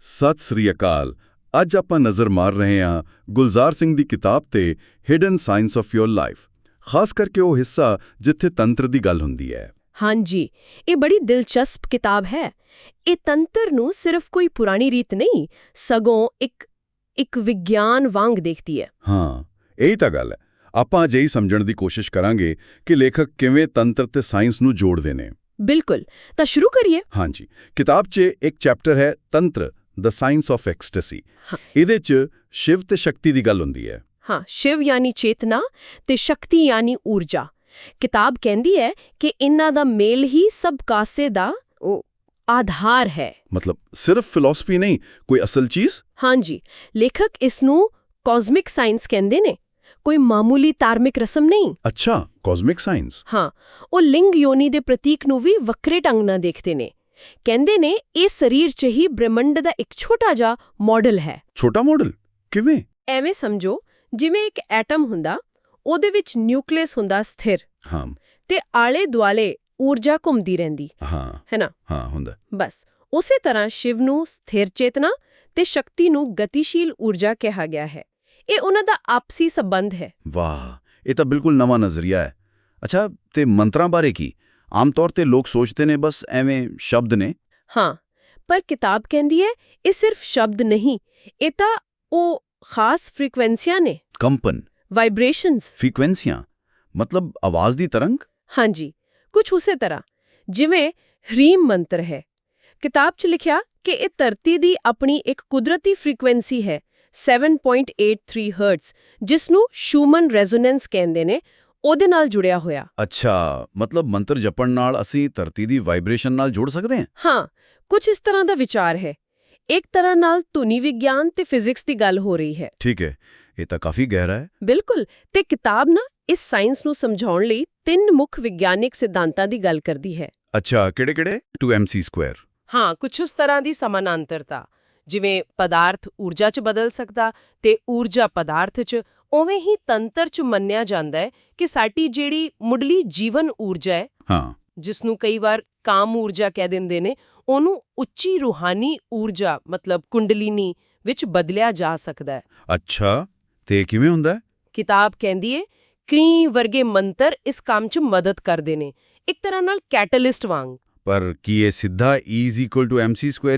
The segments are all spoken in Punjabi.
ਸਤਿ ਸ੍ਰੀ ਅਕਾਲ। ਅੱਜ ਆਪਾਂ ਨਜ਼ਰ ਮਾਰ ਰਹੇ ਹਾਂ ਗੁਲਜ਼ਾਰ ਸਿੰਘ ਦੀ ਕਿਤਾਬ ਤੇ hidden science of your life ਖਾਸ ਕਰਕੇ ਉਹ ਹਿੱਸਾ ਜਿੱਥੇ ਤੰਤਰ ਦੀ ਗੱਲ ਹੁੰਦੀ ਹੈ। ਹਾਂਜੀ ਇਹ ਬੜੀ ਦਿਲਚਸਪ ਕਿਤਾਬ ਹੈ। ਇਹ ਤੰਤਰ ਨੂੰ ਸਿਰਫ ਕੋਈ ਪੁਰਾਣੀ ਰੀਤ ਨਹੀਂ ਸਗੋਂ ਇੱਕ ਇੱਕ ਵਿਗਿਆਨ ਵਾਂਗ ਦੇਖਦੀ ਹੈ। ਹਾਂ ਇਹੀ ਤਾਂ ਗੱਲ ਹੈ। ਆਪਾਂ ਅਜਿਹੀ ਸਮਝਣ ਦੀ ਕੋਸ਼ਿਸ਼ ਕਰਾਂਗੇ ਕਿ ਲੇਖਕ ਕਿਵੇਂ ਤੰਤਰ ਤੇ ਸਾਇੰਸ ਨੂੰ ਜੋੜਦੇ ਨੇ। ਬਿਲਕੁਲ ਤਾਂ ਸ਼ੁਰੂ ਕਰੀਏ। ਹਾਂਜੀ ਕਿਤਾਬ 'ਚ ਇੱਕ ਚੈਪਟਰ ਹੈ ਤੰਤਰ। The science of ecstasy. ਇਹਦੇ 'ਚ ਸ਼ਿਵ ਤੇ ਸ਼ਕਤੀ ਦੀ ਗੱਲ ਹੁੰਦੀ ਹੈ। ਹਾਂ ਸ਼ਿਵ ਯਾਨੀ ਚੇਤਨਾ ਤੇ ਸ਼ਕਤੀ ਯਾਨੀ ਊਰਜਾ। ਕਿਤਾਬ ਕਹਿੰਦੀ ਹੈ ਕਿ ਇਹਨਾਂ ਦਾ ਮੇਲ ਹੀ ਸਭ ਕਾਸੇ ਦਾ ਉਹ ਆਧਾਰ ਹੈ। ਮਤਲਬ ਸਿਰਫ ਫਿਲਾਸਫੀ ਨਹੀਂ ਕੋਈ ਅਸਲ ਚੀਜ਼? ਹਾਂਜੀ ਲੇਖਕ ਇਸ ਨੂੰ ਕਾਸਮਿਕ ਸਾਇੰਸ ਕਹਿੰਦੇ ਨੇ। ਕੋਈ ਮਾਮੂਲੀ ਧਾਰਮਿਕ ਰਸਮ ਨਹੀਂ। ਅੱਛਾ ਕਾਸਮਿਕ ਸਾਇੰਸ ਹਾਂ ਉਹ ਲਿੰਗ ਯੋਨੀ ਦੇ ਪ੍ਰਤੀਕ ਨੂੰ ਵੀ ਵੱਖਰੇ ਢੰਗ ਨਾਲ ਦੇਖਦੇ ਨੇ। ਕਹਿੰਦੇ ਨੇ ਇਹ ਸਰੀਰ 'ਚ ਹੀ ਬ੍ਰਹਿਮੰਡ ਦਾ ਇੱਕ ਛੋਟਾ ਜਿਹਾ ਮਾਡਲ ਹੈ। ਛੋਟਾ ਮਾਡਲ ਕਿਵੇਂ? ਐਵੇਂ ਸਮਝੋ ਜਿਵੇਂ ਇੱਕ ਐਟਮ ਹੁੰਦਾ ਉਹਦੇ ਵਿੱਚ ਨਿਊਕਲੀਅਸ ਹੁੰਦਾ ਸਥਿਰ ਹਾਂ। ਤੇ ਆਲੇ ਦੁਆਲੇ ਊਰਜਾ ਘੁੰਮਦੀ ਰਹਿੰਦੀ ਹਾਂ। ਹੈ ਨਾ? ਹਾਂ ਹੁੰਦਾ। ਬਸ ਉਸੇ ਤਰ੍ਹਾਂ ਸ਼ਿਵ ਨੂੰ ਸਥਿਰ ਚੇਤਨਾ ਤੇ ਸ਼ਕਤੀ ਨੂੰ ਗਤੀਸ਼ੀਲ ਊਰਜਾ ਕਿਹਾ ਗਿਆ ਹੈ। ਇਹ ਉਹਨਾਂ ਦਾ ਆਪਸੀ ਸੰਬੰਧ ਹੈ। ਵਾਹ ਇਹ ਤਾਂ ਬਿਲਕੁਲ ਨਵਾਂ ਨਜ਼ਰੀਆ ਹੈ। ਅੱਛਾ ਤੇ ਮੰਤਰਾਂ ਬਾਰੇ ਕੀ? ਆਮ ਤੌਰ ਤੇ ਲੋਕ ਸੋਚਦੇ ਨੇ ਬਸ ਐਵੇਂ ਸ਼ਬਦ ਨੇ। ਹਾਂ ਪਰ ਕਿਤਾਬ ਕਹਿੰਦੀ ਹੈ ਇਹ ਸਿਰਫ ਸ਼ਬਦ ਨਹੀਂ ਇਹ ਤਾਂ ਉਹ ਖਾਸ ਫ੍ਰੀਕਵੈਂਸੀਆਂ ਨੇ। ਕੰਪਨ। ਵਾਈਬ੍ਰੇਸ਼ਨਸ ਫ੍ਰੀਕਵੈਂਸੀਆਂ ਮਤਲਬ ਆਵਾਜ਼ ਦੀ ਤਰੰਗ? ਹਾਂਜੀ ਕੁਝ ਉਸੇ ਤਰ੍ਹਾਂ ਜਿਵੇਂ ਹਰੀਮ ਮੰਤਰ ਹੈ। ਕਿਤਾਬ 'ਚ ਲਿਖਿਆ ਕਿ ਇਹ ਧਰਤੀ ਦੀ ਆਪਣੀ ਇੱਕ ਕੁਦਰਤੀ ਫ੍ਰੀਕਵੈਂਸੀ ਹੈ 7.83 ਹਰਟਜ਼ ਜਿਸ ਨੂੰ ਸ਼ੂਮਨ ਰੈਜ਼ੋਨੈਂਸ ਕਹਿੰਦੇ ਨੇ ਉਹਦੇ ਨਾਲ ਜੁੜਿਆ ਹੋਇਆ। ਅੱਛਾ ਮਤਲਬ ਮੰਤਰ ਜਪਣ ਨਾਲ ਅਸੀਂ ਧਰਤੀ ਦੀ ਵਾਈਬ੍ਰੇਸ਼ਨ ਨਾਲ ਜੁੜ ਸਕਦੇ ਹਾਂ? ਹਾਂ ਕੁਝ ਇਸ ਤਰ੍ਹਾਂ ਦਾ ਵਿਚਾਰ ਹੈ। ਇੱਕ ਤਰ੍ਹਾਂ ਨਾਲ ਧੁਨੀ ਵਿਗਿਆਨ ਤੇ ਫਿਜ਼ਿਕਸ ਦੀ ਗੱਲ ਹੋ ਰਹੀ ਹੈ। ਠੀਕ ਹੈ ਇਹ ਤਾਂ ਕਾਫੀ ਗਹਿਰਾ ਹੈ। ਬਿਲਕੁਲ ਤੇ ਕਿਤਾਬ ਨਾ ਇਸ ਸਾਇੰਸ ਨੂੰ ਸਮਝਾਉਣ ਲਈ ਤਿੰਨ ਮੁੱਖ ਵਿਗਿਆਨਿਕ ਸਿਧਾਂਤਾਂ ਦੀ ਗੱਲ ਕਰਦੀ ਹੈ। ਅੱਛਾ ਕਿਹੜੇ-ਕਿਹੜੇ? 2mc ਸਕੁਆਇਰ ਹਾਂ ਕੁਝ ਉਸ ਤਰ੍ਹਾਂ ਦੀ ਸਮਾਨਾਂਤਰਤਾ ਜਿਵੇਂ ਪਦਾਰਥ ਊਰਜਾ 'ਚ ਬਦਲ ਸਕਦਾ ਤੇ ਊਰਜਾ ਪਦਾਰਥ 'ਚ ਉਵੇਂ ਹੀ ਤੰਤਰ 'ਚ ਮੰਨਿਆ ਜਾਂਦਾ ਹੈ ਕਿ ਸਾਡੀ ਜਿਹੜੀ ਮੁੱਢਲੀ ਜੀਵਨ ਊਰਜਾ ਹੈ ਹਾਂ। ਜਿਸ ਨੂੰ ਕਈ ਵਾਰ ਕਾਮ ਊਰਜਾ ਕਹਿ ਦਿੰਦੇ ਨੇ ਉਹਨੂੰ ਉੱਚੀ ਰੂਹਾਨੀ ਊਰਜਾ ਮਤਲਬ ਕੁੰਡਲੀਨੀ ਵਿੱਚ ਬਦਲਿਆ ਜਾ ਸਕਦਾ ਹੈ। ਅੱਛਾ ਤੇ ਕਿਵੇਂ ਹੁੰਦਾ ਹੈ? ਕਿਤਾਬ ਕਹਿੰਦੀ ਏ ਕਈ ਵਰਗੇ ਮੰਤਰ ਇਸ ਕੰਮ 'ਚ ਮਦਦ ਕਰਦੇ ਨੇ। ਇੱਕ ਤਰ੍ਹਾਂ ਨਾਲ ਕੈਟਲਿਸਟ ਵਾਂਗ। ਪਰ ਕੀ ਇਹ ਸਿੱਧਾ E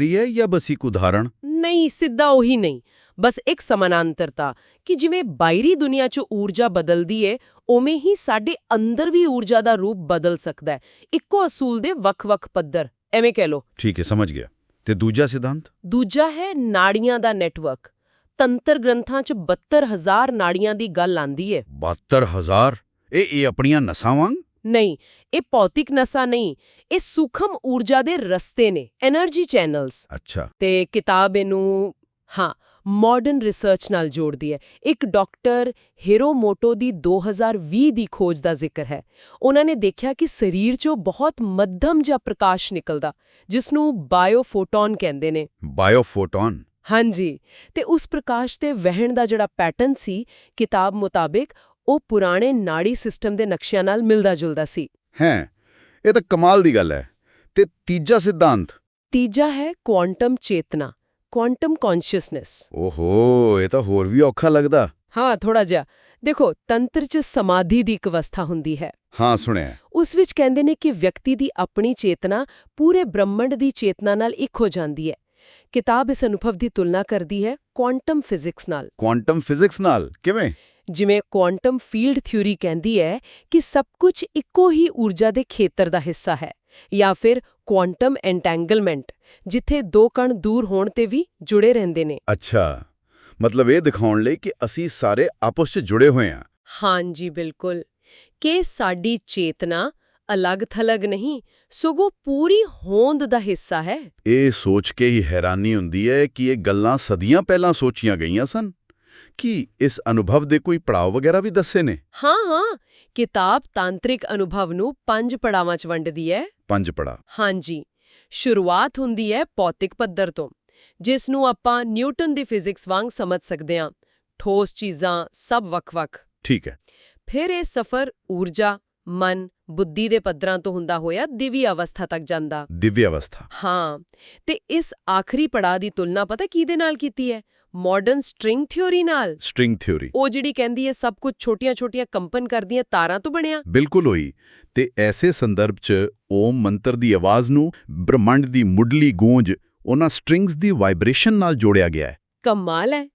ਹੀ ਹੈ ਜਾਂ ਬਸ ਇੱਕ ਉਦਾਹਰਣ? ਨਹੀਂ ਸਿੱਧਾ ਉਹੀ ਨਹੀਂ। ਬਸ ਇੱਕ ਸਮਾਨਾਂਤਰਤਾ ਕਿ ਜਿਵੇਂ ਬਾਹਰੀ ਦੁਨੀਆ 'ਚ ਊਰਜਾ ਬਦਲਦੀ ਏ ਉਵੇਂ ਹੀ ਸਾਡੇ ਅੰਦਰ ਵੀ ਊਰਜਾ ਦਾ ਰੂਪ ਬਦਲ ਸਕਦਾ ਹੈ। ਇੱਕੋ ਅਸੂਲ ਦੇ ਵੱਖ-ਵੱਖ ਪੱਧਰ। ਐਵੇਂ ਕਹਿ ਲੋ ਠੀਕ ਹੈ ਸਮਝ ਗਿਆ। ਤੇ ਦੂਜਾ ਸਿਧਾਂਤ? ਦੂਜਾ ਹੈ ਨਾੜੀਆਂ ਦਾ ਨੈਟਵਰਕ। ਤੰਤਰ ਗ੍ਰੰਥਾਂ 'ਚ 72000 ਨਾੜੀਆਂ ਦੀ ਗੱਲ ਆਂਦੀ ਏ। 72000 ਇਹ ਇਹ ਆਪਣੀਆਂ ਨਸਾਂ ਵਾਂਗ? ਨਹੀਂ ਇਹ ਭੌਤਿਕ ਨਸਾ ਨਹੀਂ। ਇਹ ਸੂਖਮ ਊਰਜਾ ਦੇ ਰਸਤੇ ਨੇ એનર્ਜੀ ਚੈਨਲਸ ਅੱਛਾ। ਤੇ ਕਿਤਾਬ ਇਹਨੂੰ ਹਾਂ ਮਾਡਰਨ ਰਿਸਰਚ ਨਾਲ ਜੋੜਦੀ ਹੈ। ਇੱਕ ਡਾਕਟਰ ਹੀਰੋਮੋਟੋ ਦੀ 2020 ਦੀ ਖੋਜ ਦਾ ਜ਼ਿਕਰ ਹੈ। ਉਹਨਾਂ ਨੇ ਦੇਖਿਆ ਕਿ ਸਰੀਰ 'ਚੋਂ ਬਹੁਤ ਮੱਧਮ ਜਿਹਾ ਪ੍ਰਕਾਸ਼ ਨਿਕਲਦਾ ਜਿਸ ਨੂੰ ਬਾਇਓਫੋਟੋਨ ਕਹਿੰਦੇ ਨੇ। ਬਾਇਓਫੋਟੋਨ ਹਾਂਜੀ ਤੇ ਉਸ ਪ੍ਰਕਾਸ਼ ਦੇ ਵਹਿਣ ਦਾ ਜਿਹੜਾ ਪੈਟਰਨ ਸੀ ਕਿਤਾਬ ਮੁਤਾਬਿਕ ਉਹ ਪੁਰਾਣੇ ਨਾੜੀ ਸਿਸਟਮ ਦੇ ਨਕਸ਼ਿਆਂ ਨਾਲ ਮਿਲਦਾ ਜੁਲਦਾ ਸੀ। ਹੈ ਇਹ ਤਾਂ ਕਮਾਲ ਦੀ ਗੱਲ ਹੈ। ਤੇ ਤੀਜਾ ਸਿਧਾਂਤ? ਤੀਜਾ ਹੈ ਕੁਆਂਟਮ ਚੇਤਨਾ। ਕੁਆਂਟਮ ਕੌਨਸ਼ੀਅਸਨੈਸ ਓਹੋ ਇਹ ਤਾਂ ਹੋਰ ਵੀ ਔਖਾ ਲੱਗਦਾ। ਹਾਂ ਥੋੜਾ ਜਿਹਾ। ਦੇਖੋ ਤੰਤਰ 'ਚ ਸਮਾਧੀ ਦੀ ਇੱਕ ਅਵਸਥਾ ਹੁੰਦੀ ਹੈ। ਹਾਂ ਸੁਣਿਆ। ਉਸ ਵਿੱਚ ਕਹਿੰਦੇ ਨੇ ਕਿ ਵਿਅਕਤੀ ਦੀ ਆਪਣੀ ਚੇਤਨਾ ਪੂਰੇ ਬ੍ਰਹਮੰਡ ਦੀ ਚੇਤਨਾ ਨਾਲ ਇੱਕ ਹੋ ਜਾਂਦੀ ਹੈ। ਕਿਤਾਬ ਇਸ ਅਨੁਭਵ ਦੀ ਤੁਲਨਾ ਕਰਦੀ ਹੈ ਕੁਆਂਟਮ ਫਿਜ਼ਿਕਸ ਨਾਲ। ਕੁਆਂਟਮ ਫਿਜ਼ਿਕਸ ਨਾਲ? ਕਿਵੇਂ? ਜਿਵੇਂ ਕੁਆਂਟਮ ਫੀਲਡ ਥਿਊਰੀ ਕਹਿੰਦੀ ਹੈ ਕਿ ਸਭ ਕੁਝ ਇੱਕੋ ਹੀ ਊਰਜਾ ਦੇ ਖੇਤਰ ਦਾ ਹਿੱਸਾ ਹੈ। ਜਾਂ ਫਿਰ ਕੁਆਂਟਮ ਐਂਟੈਂਗਲਮੈਂਟ ਜਿੱਥੇ ਦੋ ਕਣ ਦੂਰ ਹੋਣ ਤੇ ਵੀ ਜੁੜੇ ਰਹਿੰਦੇ ਨੇ। ਅੱਛਾ। ਮਤਲਬ ਇਹ ਦਿਖਾਉਣ ਲਈ ਕਿ ਅਸੀਂ ਸਾਰੇ ਆਪਸ 'ਚ ਜੁੜੇ ਹੋਏ ਹਾਂ। ਹਾਂਜੀ ਬਿਲਕੁਲ। ਕਿ ਸਾਡੀ ਚੇਤਨਾ ਅਲੱਗ-ਥਲੱਗ ਨਹੀਂ ਸਗੋਂ ਪੂਰੀ ਹੋਂਦ ਦਾ ਹਿੱਸਾ ਹੈ। ਇਹ ਸੋਚ ਕੇ ਹੀ ਹੈਰਾਨੀ ਹੁੰਦੀ ਹੈ ਕਿ ਇਹ ਗੱਲਾਂ ਸਦੀਆਂ ਪਹਿਲਾਂ ਸੋਚੀਆਂ ਗਈਆਂ ਸਨ। ਕੀ ਇਸ ਅਨੁਭਵ ਦੇ ਕੋਈ ਪੜਾਅ ਵਗੈਰਾ ਵੀ ਦੱਸੇ ਨੇ? ਹਾਂ ਹਾਂ। ਕਿਤਾਬ ਤਾਂਤਰਿਕ ਅਨੁਭਵ ਨੂੰ ਪੰਜ ਪੜਾਵਾਂ 'ਚ ਵੰਡਦੀ ਹੈ ਪੰਜ ਪੜਾ ਹਾਂਜੀ। ਸ਼ੁਰੂਆਤ ਹੁੰਦੀ ਹੈ ਭੌਤਿਕ ਪੱਧਰ ਤੋਂ ਜਿਸ ਨੂੰ ਆਪਾਂ ਨਿਊਟਨ ਦੀ ਫਿਜ਼ਿਕਸ ਵਾਂਗ ਸਮਝ ਸਕਦੇ ਹਾਂ ਠੋਸ ਚੀਜ਼ਾਂ ਸਭ ਵੱਖ-ਵੱਖ। ਠੀਕ ਹੈ ਫਿਰ ਇਹ ਸਫ਼ਰ ਊਰਜਾ ਮਨ ਬੁੱਧੀ ਦੇ ਪੱਧਰਾਂ ਤੋਂ ਹੁੰਦਾ ਹੋਇਆ ਦਿਵੀ ਅਵਸਥਾ ਤੱਕ ਜਾਂਦਾ। ਦਿਵਯ ਅਵਸਥਾ। ਹਾਂ। ਤੇ ਇਸ ਆਖਰੀ ਪੜਾਅ ਦੀ ਤੁਲਨਾ ਪਤਾ ਕਿਹਦੇ ਨਾਲ ਕੀਤੀ ਹੈ ਮਾਡਰਨ ਸਟ੍ਰਿੰਗ ਥਿਉਰੀ ਨਾਲ। ਸਟ੍ਰਿੰਗ ਥਿਉਰੀ ਉਹ ਜਿਹੜੀ ਕਹਿੰਦੀ ਹੈ ਸਭ ਕੁਝ ਛੋਟੀਆਂ-ਛੋਟੀਆਂ ਕੰਪਨ ਕਰਦੀਆਂ ਤਾਰਾਂ ਤੋਂ ਬਣਿਆ। ਬਿਲਕੁਲ ਹੋਈ ਤੇ ਐਸੇ ਸੰਦਰਭ 'ਚ ਓਮ ਮੰਤਰ ਦੀ ਆਵਾਜ਼ ਨੂੰ ਬ੍ਰਹਮੰਡ ਦੀ ਮੁੱਢਲੀ ਗੂੰਜ ਉਹਨਾਂ ਸਟ੍ਰਿੰਗਸ ਦੀ ਵਾਈਬ੍ਰੇਸ਼ਨ ਨਾਲ ਜੋੜਿਆ ਗਿਆ ਹੈ। ਕਮਾਲ ਹੈ।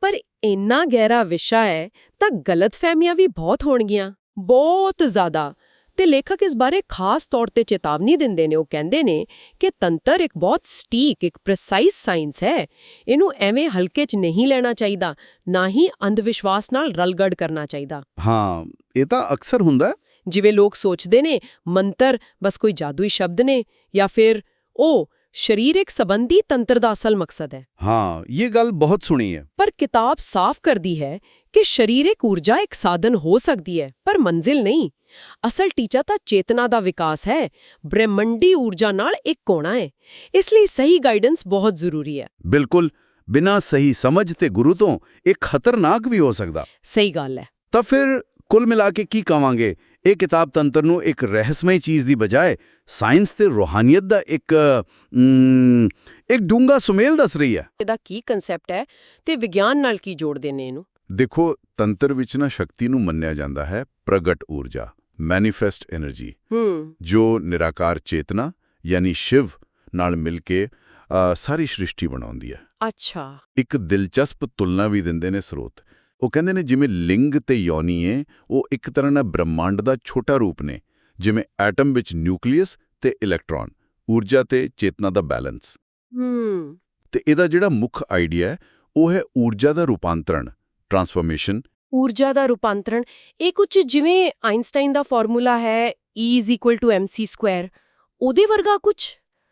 ਪਰ ਇੰਨਾ ਗਹਿਰਾ ਵਿਸ਼ਾ ਹੈ ਤਾਂ ਗਲਤਫਹਿਮੀਆਂ ਵੀ ਬਹੁਤ ਹੋਣਗੀਆਂ। ਬਹੁਤ ਜ਼ਿਆਦਾ। ਤੇ ਲੇਖਕ ਇਸ ਬਾਰੇ ਖਾਸ ਤੌਰ ਤੇ ਚੇਤਾਵਨੀ ਦਿੰਦੇ ਨੇ। ਉਹ ਕਹਿੰਦੇ ਨੇ ਕਿ ਤੰਤਰ ਇੱਕ ਬਹੁਤ ਸਟੀਕ ਇੱਕ ਪ੍ਰੀਸਾਈਜ਼ ਸਾਇੰਸ ਹੈ। ਇਹਨੂੰ ਐਵੇਂ ਹਲਕੇ 'ਚ ਨਹੀਂ ਲੈਣਾ ਚਾਹੀਦਾ ਨਾ ਹੀ ਅੰਧ ਵਿਸ਼ਵਾਸ ਨਾਲ ਰਲਗੜ ਕਰਨਾ ਚਾਹੀਦਾ। ਹਾਂ ਇਹ ਤਾਂ ਅਕਸਰ ਹੁੰਦਾ। ਜਿਵੇਂ ਲੋਕ ਸੋਚਦੇ ਨੇ ਮੰਤਰ ਬਸ ਕੋਈ ਜਾਦੂਈ ਸ਼ਬਦ ਨੇ ਜਾਂ ਫਿਰ ਉਹ ਸਰੀਰਕ ਸੰਬੰਧੀ ਤੰਤਰ ਦਾ ਅਸਲ ਮਕਸਦ ਹੈ। ਹਾਂ ਇਹ ਗੱਲ ਬਹੁਤ ਸੁਣੀ ਹੈ। ਪਰ ਕਿਤਾਬ ਸਾਫ਼ ਕਰਦੀ ਹੈ ਕਿ ਸਰੀਰਕ ਊਰਜਾ ਇੱਕ ਸਾਧਨ ਹੋ ਸਕਦੀ ਹੈ ਪਰ ਮੰਜ਼ਿਲ ਨਹੀਂ। ਅਸਲ ਟੀਚਾ ਤਾਂ ਚੇਤਨਾ ਦਾ ਵਿਕਾਸ ਹੈ। ਬ੍ਰਹਿਮੰਡੀ ਊਰਜਾ ਨਾਲ ਇੱਕ ਹੋਣਾ ਹੈ। ਇਸ ਲਈ ਸਹੀ ਗਾਈਡੈਂਸ ਬਹੁਤ ਜ਼ਰੂਰੀ ਹੈ। ਬਿਲਕੁਲ। ਬਿਨਾਂ ਸਹੀ ਸਮਝ ਤੇ ਗੁਰੂ ਤੋਂ ਇਹ ਖਤਰਨਾਕ ਵੀ ਹੋ ਸਕਦਾ। ਸਹੀ ਗੱਲ ਹੈ। ਤਾਂ ਫਿਰ ਕੁੱਲ ਮਿਲਾ ਕੇ ਕੀ ਕਵਾਂਗੇ? ਇਹ ਕਿਤਾਬ ਤੰਤਰ ਨੂੰ ਇੱਕ ਰਹੱਸਮਈ ਚੀਜ਼ ਦੀ ਬਜਾਏ ਸਾਇੰਸ ਤੇ ਰੋਹਾਨੀਅਤ ਦਾ ਇੱਕ ਇੱਕ ਡੂੰਗਾ ਸੁਮੇਲ ਦੱਸ ਰਹੀ ਹੈ। ਇਹਦਾ ਕੀ ਕਨਸੈਪਟ ਹੈ ਤੇ ਵਿਗਿਆਨ ਨਾਲ ਕੀ ਜੋੜਦੇ ਨੇ ਇਹਨੂੰ? ਦੇਖੋ ਤੰਤਰ ਵਿੱਚ ਨਾ ਸ਼ਕਤੀ ਨੂੰ ਮੰਨਿਆ ਜਾਂਦਾ ਹੈ ਪ੍ਰਗਟ ਊਰਜਾ। ਮੈਨੀਫੈਸਟ એનર્ਜੀ ਜੋ ਨਿਰਾਕਾਰ ਚੇਤਨਾ ਯਾਨੀ ਸ਼ਿਵ ਨਾਲ ਮਿਲ ਕੇ ਸਾਰੀ ਸ੍ਰਿਸ਼ਟੀ ਬਣਾਉਂਦੀ ਹੈ। ਅੱਛਾ। ਇੱਕ ਦਿਲਚਸਪ ਤੁਲਨਾ ਵੀ ਦਿੰਦੇ ਨੇ ਸਰੋਤ। ਉਹ ਕਹਿੰਦੇ ਨੇ ਜਿਵੇਂ ਲਿੰਗ ਤੇ ਯੋਨੀਏ ਉਹ ਇੱਕ ਤਰ੍ਹਾਂ ਨਾਲ ਬ੍ਰਹਿਮੰਡ ਦਾ ਛੋਟਾ ਰੂਪ ਨੇ ਜਿਵੇਂ ਐਟਮ ਵਿੱਚ ਨਿਊਕਲੀਅਸ ਤੇ ਇਲੈਕਟ੍ਰੋਨ ਊਰਜਾ ਤੇ ਚੇਤਨਾ ਦਾ ਬੈਲੈਂਸ। ਹੂੰ। ਤੇ ਇਹਦਾ ਜਿਹੜਾ ਮੁੱਖ ਆਈਡੀਆ ਹੈ ਉਹ ਹੈ ਊਰਜਾ ਦਾ ਰੂਪਾਂਤਰਣ ਟਰਾਂਸਫਰਮੇਸ਼ਨ ਊਰਜਾ ਦਾ ਰੂਪਾਂਤਰਣ ਇਹ ਕੁਝ ਜਿਵੇਂ ਆਇਨਸਟਾਈਨ ਦਾ ਫਾਰਮੂਲਾ ਹੈ E mc2 ਉਹਦੇ ਵਰਗਾ ਕੁਝ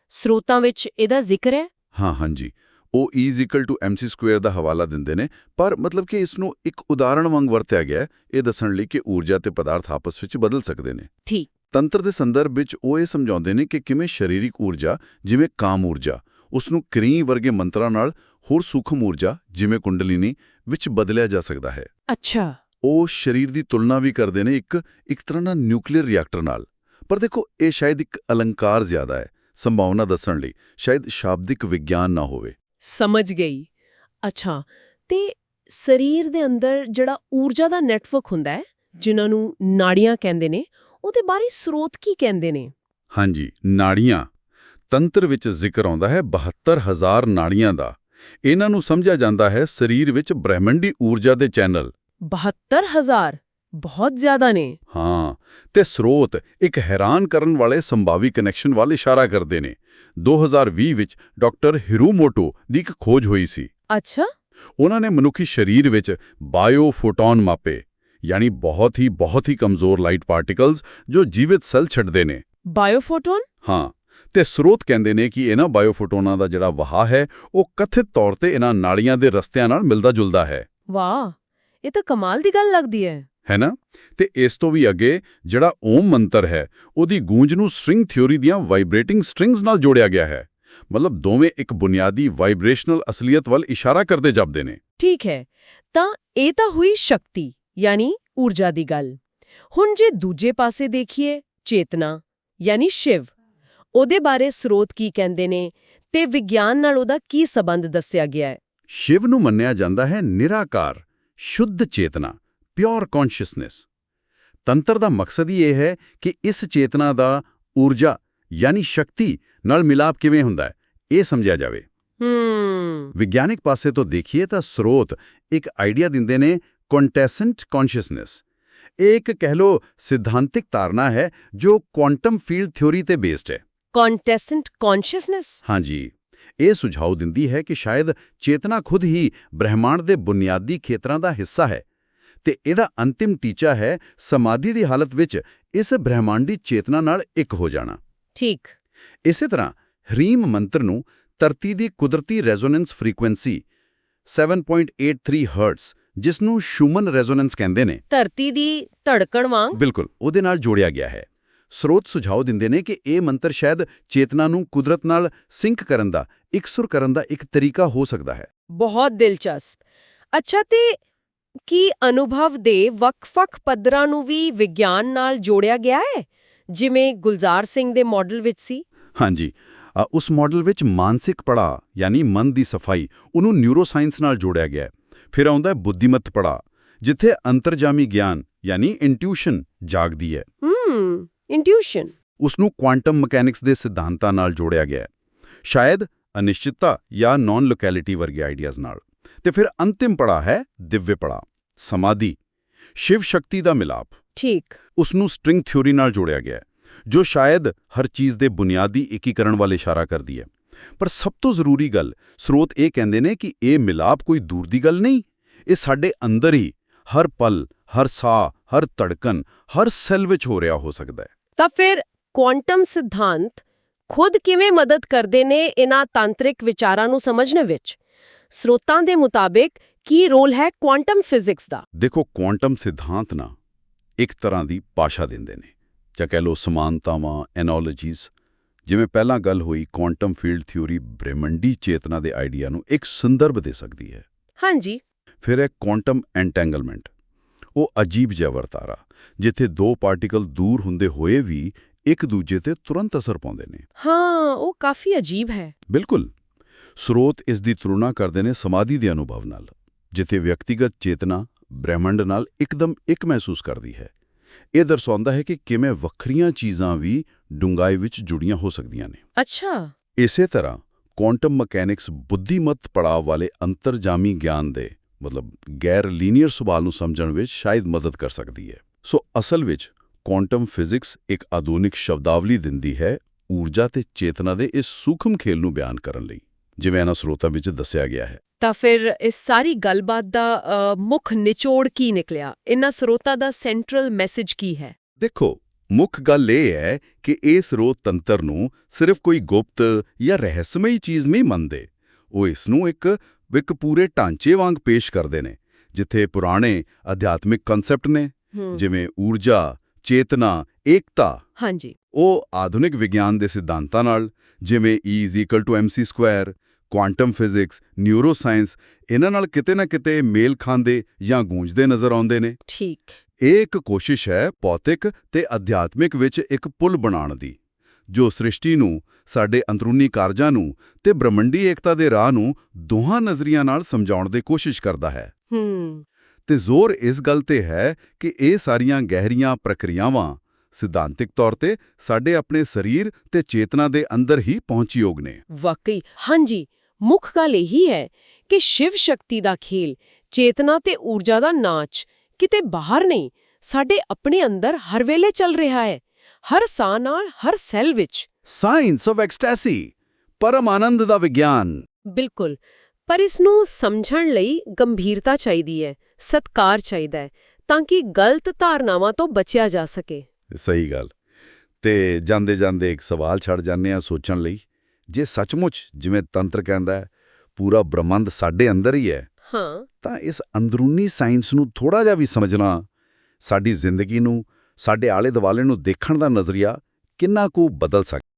ਸਰੋਤਾਂ ਵਿੱਚ ਇਹਦਾ ਜ਼ਿਕਰ ਹੈ? ਹਾਂ ਹਾਂਜੀ। ਉਹ E mc² ਦਾ ਹਵਾਲਾ ਦਿੰਦੇ ਨੇ ਪਰ ਮਤਲਬ ਕਿ ਇਸ ਨੂੰ ਇੱਕ ਉਦਾਹਰਣ ਵਾਂਗ ਵਰਤਿਆ ਗਿਆ ਇਹ ਦੱਸਣ ਲਈ ਕਿ ਊਰਜਾ ਤੇ ਪਦਾਰਥ ਆਪਸ ਵਿੱਚ ਬਦਲ ਸਕਦੇ ਨੇ। ਠੀਕ। ਤੰਤਰ ਦੇ ਸੰਦਰਭ ਵਿੱਚ ਉਹ ਇਹ ਸਮਝਾਉਂਦੇ ਨੇ ਕਿ ਕਿਵੇਂ ਸਰੀਰਕ ਊਰਜਾ ਜਿਵੇਂ ਕਾਮ ਊਰਜਾ ਉਸ ਨੂੰ ਕਰੀ ਵਰਗੇ ਮੰਤਰਾਂ ਨਾਲ ਹੋਰ ਸੂਖਮ ਊਰਜਾ ਜਿਵੇਂ ਕੁੰਡਲਿਨੀ ਵਿੱਚ ਬਦਲਿਆ ਜਾ ਸਕਦਾ ਹੈ। ਅੱਛਾ। ਉਹ ਸਰੀਰ ਦੀ ਤੁਲਨਾ ਵੀ ਕਰਦੇ ਨੇ ਇੱਕ ਇੱਕ ਤਰ੍ਹਾਂ ਨਾਲ ਨਿਊਕਲੀਅਰ ਰਿਐਕਟਰ ਨਾਲ। ਪਰ ਦੇਖੋ ਇਹ ਸ਼ਾਇਦ ਇੱਕ ਅਲੰਕਾਰ ਜ਼ਿਆਦਾ ਹੈ ਸੰਭਾਵਨਾ ਦੱਸਣ ਲਈ ਸ਼ਾਇਦ ਸ਼ਾਬਦਿਕ ਵਿਗਿਆਨ ਨਾ ਹੋਵੇ। ਸਮਝ ਗਈ। ਅੱਛਾ ਤੇ ਸਰੀਰ ਦੇ ਅੰਦਰ ਜਿਹੜਾ ਊਰਜਾ ਦਾ ਨੈਟਵਰਕ ਹੁੰਦਾ ਹੈ ਜਿਨ੍ਹਾਂ ਨੂੰ ਨਾੜੀਆਂ ਕਹਿੰਦੇ ਨੇ ਉਹਦੇ ਬਾਰੇ ਸਰੋਤ ਕੀ ਕਹਿੰਦੇ ਨੇ? ਹਾਂਜੀ ਨਾੜੀਆਂ। ਤੰਤਰ ਵਿੱਚ ਜ਼ਿਕਰ ਆਉਂਦਾ ਹੈ 72000 ਨਾੜੀਆਂ ਦਾ। ਇਹਨਾਂ ਨੂੰ ਸਮਝਿਆ ਜਾਂਦਾ ਹੈ ਸਰੀਰ ਵਿੱਚ ਬ੍ਰਹਿਮੰਡੀ ਊਰਜਾ ਦੇ ਚੈਨਲ। 72000 ਬਹੁਤ ਜ਼ਿਆਦਾ ਨੇ। ਹਾਂ ਤੇ ਸਰੋਤ ਇੱਕ ਹੈਰਾਨ ਕਰਨ ਵਾਲੇ ਸੰਭਾਵੀ ਕਨੈਕਸ਼ਨ ਵੱਲ ਇਸ਼ਾਰਾ ਕਰਦੇ ਨੇ। 2020 ਵਿੱਚ ਡਾਕਟਰ ਹਿਰੂਮੋਟੋ ਦੀ ਇੱਕ ਖੋਜ ਹੋਈ ਸੀ। ਅੱਛਾ। ਉਹਨਾਂ ਨੇ ਮਨੁੱਖੀ ਸਰੀਰ ਵਿੱਚ ਬਾਇਓਫੋਟੋਨ ਮਾਪੇ ਯਾਨੀ ਬਹੁਤ ਹੀ ਬਹੁਤ ਹੀ ਕਮਜ਼ੋਰ ਲਾਈਟ ਪਾਰਟੀਕਲਸ ਜੋ ਜੀਵਿਤ ਸੈੱਲ ਛੱਡਦੇ ਨੇ। ਬਾਇਓਫੋਟੋਨ? ਹਾਂ ਤੇ ਸਰੋਤ ਕਹਿੰਦੇ ਨੇ ਕਿ ਇਹਨਾਂ ਬਾਇਓਫੋਟੋਨਾਂ ਦਾ ਜਿਹੜਾ ਵਹਾ ਹੈ ਉਹ ਕਥਿਤ ਤੌਰ ਤੇ ਇਹਨਾਂ ਨਾੜੀਆਂ ਦੇ ਰਸਤਿਆਂ ਨਾਲ ਮਿਲਦਾ ਜੁਲਦਾ ਹੈ। ਵਾਹ! ਇਹ ਤਾਂ ਕਮਾਲ ਦੀ ਗੱਲ ਲੱਗਦੀ ਹੈ। ਹੈ ਨਾ? ਤੇ ਇਸ ਤੋਂ ਵੀ ਅੱਗੇ ਜਿਹੜਾ ਓਮ ਮੰਤਰ ਹੈ ਉਹਦੀ ਗੂੰਜ ਨੂੰ ਸਟ੍ਰਿੰਗ ਥਿਉਰੀ ਦੀਆਂ ਵਾਈਬ੍ਰੇਟਿੰਗ ਸਟ੍ਰਿੰਗਸ ਨਾਲ ਜੋੜਿਆ ਗਿਆ ਹੈ। ਮਤਲਬ ਦੋਵੇਂ ਇੱਕ ਬੁਨਿਆਦੀ ਵਾਈਬ੍ਰੇਸ਼ਨਲ ਅਸਲੀਅਤ ਵੱਲ ਇਸ਼ਾਰਾ ਕਰਦੇ ਜਾਪਦੇ ਨੇ। ਠੀਕ ਹੈ। ਤਾਂ ਇਹ ਤਾਂ ਹੋਈ ਸ਼ਕਤੀ ਯਾਨੀ ਊਰਜਾ ਦੀ ਗੱਲ। ਹੁਣ ਜੇ ਦੂਜੇ ਪਾਸੇ ਦੇਖੀਏ ਚੇਤਨਾ ਯਾਨੀ ਸ਼ਿਵ। ਉਹਦੇ ਬਾਰੇ ਸਰੋਤ ਕੀ ਕਹਿੰਦੇ ਨੇ ਤੇ ਵਿਗਿਆਨ ਨਾਲ ਉਹਦਾ ਕੀ ਸਬੰਧ ਦੱਸਿਆ ਗਿਆ ਹੈ? ਸ਼ਿਵ ਨੂੰ ਮੰਨਿਆ ਜਾਂਦਾ ਹੈ ਨਿਰਾਕਾਰ ਸ਼ੁੱਧ ਚੇਤਨਾ ਪਿਓਰ ਕੌਨਸ਼ੀਅਸਨੈਸ ਤੰਤਰ ਦਾ ਮਕਸਦ ਹੀ ਇਹ ਹੈ ਕਿ ਇਸ ਚੇਤਨਾ ਦਾ ਊਰਜਾ ਯਾਨੀ ਸ਼ਕਤੀ ਨਾਲ ਮਿਲਾਪ ਕਿਵੇਂ ਹੁੰਦਾ ਹੈ ਇਹ ਸਮਝਿਆ ਜਾਵੇ। ਹੂੰ। ਵਿਗਿਆਨਿਕ ਪਾਸੇ ਤੋਂ ਦੇਖੀਏ ਤਾਂ ਸਰੋਤ ਇੱਕ ਆਈਡੀਆ ਦਿੰਦੇ ਨੇ ਕੰਟੈਸੈਂਟ ਕੌਨਸ਼ੀਅਸਨੈਸ ਇਹ ਇੱਕ ਕਹਿ ਲੋ ਸਿਧਾਂਤਿਕ ਧਾਰਨਾ ਹੈ ਜੋ ਕੁਆਂਟਮ ਫੀਲਡ ਥਿਉਰੀ ਤੇ ਬੇਸਡ ਹੈ। ਕੰਟੈਸੈਂਟ ਕੌਨਸ਼ੀਅਸਨੈਸ ਹਾਂਜੀ। ਇਹ ਸੁਝਾਅ ਦਿੰਦੀ ਹੈ ਕਿ ਸ਼ਾਇਦ ਚੇਤਨਾ ਖੁਦ ਹੀ ਬ੍ਰਹਿਮੰਡ ਦੇ ਬੁਨਿਆਦੀ ਖੇਤਰਾਂ ਦਾ ਹਿੱਸਾ ਹੈ ਤੇ ਇਹਦਾ ਅੰਤਿਮ ਟੀਚਾ ਹੈ ਸਮਾਧੀ ਦੀ ਹਾਲਤ ਵਿੱਚ ਇਸ ਬ੍ਰਹਿਮੰਡੀ ਚੇਤਨਾ ਨਾਲ ਇੱਕ ਹੋ ਜਾਣਾ। ਠੀਕ। ਇਸੇ ਤਰ੍ਹਾਂ ਹਰੀਮ ਮੰਤਰ ਨੂੰ ਧਰਤੀ ਦੀ ਕੁਦਰਤੀ ਰੈਜ਼ੋਨੈਂਸ ਫ੍ਰੀਕੁਐਂਸੀ 7.83 ਹਰਟਜ਼ ਜਿਸ ਨੂੰ ਸ਼ੂਮਨ ਰੈਜ਼ੋਨੈਂਸ ਕਹਿੰਦੇ ਨੇ। ਧਰਤੀ ਦੀ ਧੜਕਣ ਵਾਂਗ? ਬਿਲਕੁਲ ਉਹਦੇ ਨਾਲ ਜੋੜਿਆ ਗਿਆ ਹੈ। ਸਰੋਤ ਸੁਝਾਅ ਦਿੰਦੇ ਨੇ ਕਿ ਇਹ ਮੰਤਰ ਸ਼ਾਇਦ ਚੇਤਨਾ ਨੂੰ ਕੁਦਰਤ ਨਾਲ ਸਿੰਕ ਕਰਨ ਦਾ ਇਕਸੁਰ ਕਰਨ ਦਾ ਇੱਕ ਤਰੀਕਾ ਹੋ ਸਕਦਾ ਹੈ। ਬਹੁਤ ਦਿਲਚਸਪ। ਅੱਛਾ ਤੇ ਕੀ ਅਨੁਭਵ ਦੇ ਵੱਖ-ਵੱਖ ਪੱਧਰਾਂ ਨੂੰ ਵੀ ਵਿਗਿਆਨ ਨਾਲ ਜੋੜਿਆ ਗਿਆ ਹੈ? ਜਿਵੇਂ ਗੁਲਜ਼ਾਰ ਸਿੰਘ ਦੇ ਮਾਡਲ ਵਿੱਚ ਸੀ? ਹਾਂਜੀ। ਉਸ ਮਾਡਲ ਵਿੱਚ ਮਾਨਸਿਕ ਪੜਾ ਯਾਨੀ ਮਨ ਦੀ ਸਫ਼ਾਈ ਉਹਨੂੰ ਨਿਊਰੋਸਾਇੰਸ ਨਾਲ ਜੋੜਿਆ ਗਿਆ ਹੈ। ਫਿਰ ਆਉਂਦਾ ਹੈ ਬੁੱਧੀਮਤ ਪੜਾ ਜਿੱਥੇ ਅੰਤਰਜਾਮੀ ਗਿਆਨ ਯਾਨੀ ਇੰਟਿਊਸ਼ਨ ਜਾਗਦੀ ਹੈ। ਹਮ ਇੰਟਿਊਸ਼ਨ ਉਸ ਨੂੰ ਕੁਆਂਟਮ ਮਕੈਨਿਕਸ ਦੇ ਸਿਧਾਂਤਾਂ ਨਾਲ ਜੋੜਿਆ ਗਿਆ ਹੈ। ਸ਼ਾਇਦ ਅਨਿਸ਼ਚਿਤਤਾ ਜਾਂ ਨਾਨ ਲੋਕੈਲਿਟੀ ਵਰਗੇ ਆਈਡੀਆਜ਼ ਨਾਲ। ਤੇ ਫਿਰ ਅੰਤਿਮ ਪੜਾ ਹੈ ਦਿਵਯ ਪੜਾ ਸਮਾਧੀ। ਸ਼ਿਵ ਸ਼ਕਤੀ ਦਾ ਮਿਲਾਪ। ਠੀਕ। ਉਸ ਨੂੰ ਸਟ੍ਰਿੰਗ ਥਿਉਰੀ ਨਾਲ ਜੋੜਿਆ ਗਿਆ ਜੋ ਸ਼ਾਇਦ ਹਰ ਚੀਜ਼ ਦੇ ਬੁਨਿਆਦੀ ਏਕੀਕਰਨ ਵੱਲ ਇਸ਼ਾਰਾ ਕਰਦੀ ਹੈ। ਪਰ ਸਭ ਤੋਂ ਜ਼ਰੂਰੀ ਗੱਲ ਸਰੋਤ ਇਹ ਕਹਿੰਦੇ ਨੇ ਕਿ ਇਹ ਮਿਲਾਪ ਕੋਈ ਦੂਰ ਦੀ ਗੱਲ ਨਹੀਂ। ਇਹ ਸਾਡੇ ਅੰਦਰ ਹੀ ਹਰ ਪਲ ਹਰ ਸਾਹ ਹਰ ਧੜਕਨ ਹਰ ਸੈੱਲ ਵਿੱਚ ਹੋ ਰਿਹਾ ਹੋ ਸਕਦਾ ਹੈ। ਤਾਂ ਫਿਰ ਕੁਆਂਟਮ ਸਿਧਾਂਤ ਖੁਦ ਕਿਵੇਂ ਮਦਦ ਕਰਦੇ ਨੇ ਇਹਨਾਂ ਤਾਂਤਰਿਕ ਵਿਚਾਰਾਂ ਨੂੰ ਸਮਝਣ ਵਿੱਚ? ਸਰੋਤਾਂ ਦੇ ਮੁਤਾਬਿਕ ਕੀ ਰੋਲ ਹੈ ਕੁਆਂਟਮ ਫਿਜ਼ਿਕਸ ਦਾ? ਦੇਖੋ ਕੁਆਂਟਮ ਸਿਧਾਂਤ ਨਾ ਇੱਕ ਤਰ੍ਹਾਂ ਦੀ ਭਾਸ਼ਾ ਦਿੰਦੇ ਨੇ। ਜਾਂ ਕਹਿ ਲਓ ਸਮਾਨਤਾਵਾਂ ਐਨੋਲੋਜੀਜ਼ ਜਿਵੇਂ ਪਹਿਲਾਂ ਗੱਲ ਹੋਈ ਕੁਆਂਟਮ ਫੀਲਡ ਥਿਊਰੀ ਬ੍ਰਹਿਮੰਡੀ ਚੇਤਨਾ ਦੇ ਆਈਡੀਆ ਨੂੰ ਇੱਕ ਸੰਦਰਭ ਦੇ ਸਕਦੀ ਹੈ। ਹਾਂਜੀ। ਫਿਰ ਹੈ ਕੁਆਂਟਮ ਐਂਟੈਂਗਲਮੈਂਟ ਉਹ ਅਜੀਬ ਜਿਹਾ ਵਰਤਾਰਾ ਜਿੱਥੇ ਦੋ ਪਾਰਟੀਕਲ ਦੂਰ ਹੁੰਦੇ ਹੋਏ ਵੀ ਇੱਕ ਦੂਜੇ ਤੇ ਤੁਰੰਤ ਅਸਰ ਪਾਉਂਦੇ ਨੇ। ਹਾਂ ਉਹ ਕਾਫੀ ਅਜੀਬ ਹੈ। ਬਿਲਕੁਲ। ਸਰੋਤ ਇਸ ਦੀ ਤੁਲਨਾ ਕਰਦੇ ਨੇ ਸਮਾਧੀ ਦੇ ਅਨੁਭਵ ਨਾਲ ਜਿੱਥੇ ਵਿਅਕਤੀਗਤ ਚੇਤਨਾ ਬ੍ਰਹਿਮੰਡ ਨਾਲ ਇੱਕਦਮ ਇੱਕ ਮਹਿਸੂਸ ਕਰਦੀ ਹੈ। ਇਹ ਦਰਸਾਉਂਦਾ ਹੈ ਕਿ ਕਿਵੇਂ ਵੱਖਰੀਆਂ ਚੀਜ਼ਾਂ ਵੀ ਡੂੰਘਾਈ ਵਿੱਚ ਜੁੜੀਆਂ ਹੋ ਸਕਦੀਆਂ ਨੇ। ਅੱਛਾ। ਇਸੇ ਤਰ੍ਹਾਂ ਕੁਆਂਟਮ ਮਕੈਨਿਕਸ ਬੁੱਧੀਮਤ ਪੜਾਅ ਵਾਲੇ ਅੰਤਰਜਾਮੀ ਗਿਆਨ ਦੇ ਮਤਲਬ ਗੈਰ ਲੀਨੀਅਰ ਸੁਭਾਅ ਨੂੰ ਸਮਝਣ ਵਿੱਚ ਸ਼ਾਇਦ ਮਦਦ ਕਰ ਸਕਦੀ ਹੈ। ਸੋ ਅਸਲ ਵਿੱਚ ਕੁਆਂਟਮ ਫਿਜ਼ਿਕਸ ਇੱਕ ਆਧੁਨਿਕ ਸ਼ਬਦਾਵਲੀ ਦਿੰਦੀ ਹੈ ਊਰਜਾ ਤੇ ਚੇਤਨਾ ਦੇ ਇਸ ਸੂਖਮ ਖੇਲ ਨੂੰ ਬਿਆਨ ਕਰਨ ਲਈ ਜਿਵੇਂ ਇਹਨਾਂ ਸਰੋਤਾਂ ਵਿੱਚ ਦੱਸਿਆ ਗਿਆ ਹੈ। ਤਾਂ ਫਿਰ ਇਸ ਸਾਰੀ ਗੱਲਬਾਤ ਦਾ ਮੁੱਖ ਨਿਚੋੜ ਕੀ ਨਿਕਲਿਆ? ਇਹਨਾਂ ਸਰੋਤਾਂ ਦਾ ਸੈਂਟਰਲ ਮੈਸੇਜ ਕੀ ਹੈ? ਦੇਖੋ ਮੁੱਖ ਗੱਲ ਇਹ ਹੈ ਕਿ ਇਹ ਸਰੋਤ ਤੰਤਰ ਨੂੰ ਸਿਰਫ ਕੋਈ ਗੁਪਤ ਜਾਂ ਰਹੱਸਮਈ ਚੀਜ਼ ਨਹੀਂ ਮੰਨਦੇ। ਉਹ ਇਸ ਨੂੰ ਇੱਕ ਇੱਕ ਪੂਰੇ ਢਾਂਚੇ ਵਾਂਗ ਪੇਸ਼ ਕਰਦੇ ਨੇ ਜਿੱਥੇ ਪੁਰਾਣੇ ਅਧਿਆਤਮਿਕ ਕਨਸੈਪਟ ਨੇ ਜਿਵੇਂ ਊਰਜਾ ਚੇਤਨਾ ਏਕਤਾ। ਹਾਂਜੀ। ਉਹ ਆਧੁਨਿਕ ਵਿਗਿਆਨ ਦੇ ਸਿਧਾਂਤਾਂ ਨਾਲ ਜਿਵੇਂ E mc2 ਕੁਆਂਟਮ ਫਿਜ਼ਿਕਸ ਨਿਊਰੋਸਾਇੰਸ ਇਹਨਾਂ ਨਾਲ ਕਿਤੇ ਨਾ ਕਿਤੇ ਮੇਲ ਖਾਂਦੇ ਜਾਂ ਗੂੰਜਦੇ ਨਜ਼ਰ ਆਉਂਦੇ ਨੇ। ਠੀਕ। ਇਹ ਇੱਕ ਕੋਸ਼ਿਸ਼ ਹੈ ਭੌਤਿਕ ਤੇ ਅਧਿਆਤਮਿਕ ਵਿੱਚ ਇੱਕ ਪੁਲ ਬਣਾਉਣ ਦੀ। ਜੋ ਸ੍ਰਿਸ਼ਟੀ ਨੂੰ ਸਾਡੇ ਅੰਦਰੂਨੀ ਕਾਰਜਾਂ ਨੂੰ ਤੇ ਬ੍ਰਹਮੰਡੀ ਏਕਤਾ ਦੇ ਰਾਹ ਨੂੰ ਦੋਹਾਂ ਨਜ਼ਰੀਆਂ ਨਾਲ ਸਮਝਾਉਣ ਦੀ ਕੋਸ਼ਿਸ਼ ਕਰਦਾ ਹੈ। ਹੂੰ। ਤੇ ਜ਼ੋਰ ਇਸ ਗੱਲ ਤੇ ਹੈ ਕਿ ਇਹ ਸਾਰੀਆਂ ਗਹਿਰੀਆਂ ਪ੍ਰਕਿਰਿਆਵਾਂ ਸਿਧਾਂਤਿਕ ਤੌਰ ਤੇ ਸਾਡੇ ਆਪਣੇ ਸਰੀਰ ਤੇ ਚੇਤਨਾ ਦੇ ਅੰਦਰ ਹੀ ਪਹੁੰਚਯੋਗ ਨੇ। ਵਾਕਈ। ਹਾਂਜੀ ਮੁੱਖ ਗੱਲ ਇਹੀ ਹੈ ਕਿ ਸ਼ਿਵ ਸ਼ਕਤੀ ਦਾ ਖੇਲ ਚੇਤਨਾ ਤੇ ਊਰਜਾ ਦਾ ਨਾਚ ਕਿਤੇ ਬਾਹਰ ਨਹੀਂ ਸਾਡੇ ਆਪਣੇ ਅੰਦਰ ਹਰ ਵੇਲੇ ਚੱਲ ਰਿਹਾ ਹੈ। ਹਰ ਸਾਹ ਨਾਲ ਹਰ ਸੈੱਲ ਵਿੱਚ। ਸਾਇੰਸ ਆਫ ਐਕਸਟੈਸੀ ਪਰਮ ਆਨੰਦ ਦਾ ਵਿਗਿਆਨ। ਬਿਲਕੁਲ ਪਰ ਇਸ ਨੂੰ ਸਮਝਣ ਲਈ ਗੰਭੀਰਤਾ ਚਾਹੀਦੀ ਹੈ ਸਤਕਾਰ ਚਾਹੀਦਾ ਹੈ ਤਾਂ ਕਿ ਗਲਤ ਧਾਰਨਾਵਾਂ ਤੋਂ ਬਚਿਆ ਜਾ ਸਕੇ। ਸਹੀ ਗੱਲ। ਤੇ ਜਾਂਦੇ ਜਾਂਦੇ ਇੱਕ ਸਵਾਲ ਛੱਡ ਜਾਂਦੇ ਆ ਸੋਚਣ ਲਈ। ਜੇ ਸੱਚਮੁੱਚ ਜਿਵੇਂ ਤੰਤਰ ਕਹਿੰਦਾ ਹੈ ਪੂਰਾ ਬ੍ਰਹਮੰਡ ਸਾਡੇ ਅੰਦਰ ਹੀ ਹੈ ਹਾਂ। ਤਾਂ ਇਸ ਅੰਦਰੂਨੀ ਸਾਇੰਸ ਨੂੰ ਥੋੜਾ ਜਿਹਾ ਵੀ ਸਮਝਣਾ ਸਾਡੀ ਜ਼ਿੰਦਗੀ ਨੂੰ ਸਾਡੇ ਆਲੇ ਦੁਆਲੇ ਨੂੰ ਦੇਖਣ ਦਾ ਨਜ਼ਰੀਆ ਕਿੰਨਾ ਕੁ ਬਦਲ ਸਕਦਾ